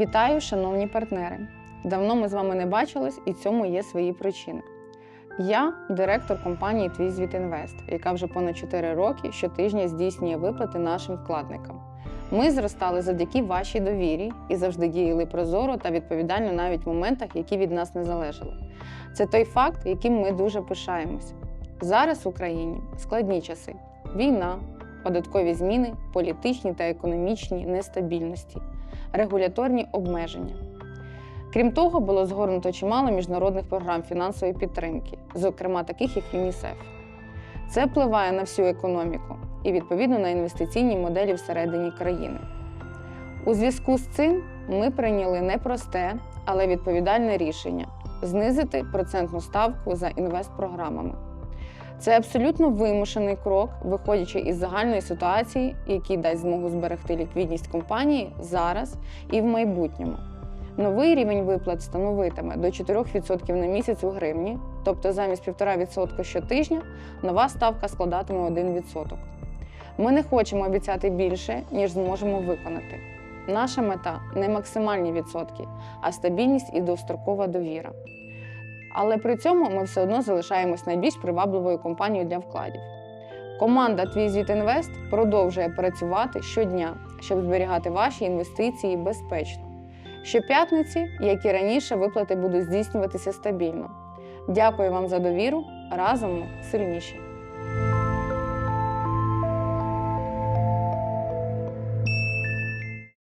Вітаю, шановні партнери! Давно ми з вами не бачились, і цьому є свої причини. Я директор компанії Твій Інвест, яка вже понад 4 роки щотижня здійснює виплати нашим вкладникам. Ми зростали завдяки вашій довірі і завжди діяли прозоро та відповідально навіть в моментах, які від нас не залежали. Це той факт, яким ми дуже пишаємося. Зараз в Україні складні часи: війна, податкові зміни, політичні та економічні нестабільності, регуляторні обмеження. Крім того, було згорнуто чимало міжнародних програм фінансової підтримки, зокрема таких як ЮНІСЕФ. Це впливає на всю економіку і відповідно на інвестиційні моделі всередині країни. У зв'язку з цим ми прийняли непросте, але відповідальне рішення знизити процентну ставку за інвестпрограмами. Це абсолютно вимушений крок, виходячи із загальної ситуації, який дасть змогу зберегти ліквідність компанії зараз і в майбутньому. Новий рівень виплат становитиме до 4% на місяць у гривні, тобто замість 1,5% щотижня нова ставка складатиме 1%. Ми не хочемо обіцяти більше, ніж зможемо виконати. Наша мета не максимальні відсотки, а стабільність і довстрокова довіра. Але при цьому ми все одно залишаємось найбільш привабливою компанією для вкладів. Команда Твій Інвест продовжує працювати щодня, щоб зберігати ваші інвестиції безпечно. Щоп'ятниці, як і раніше, виплати будуть здійснюватися стабільно. Дякую вам за довіру. Разом ми сильніші.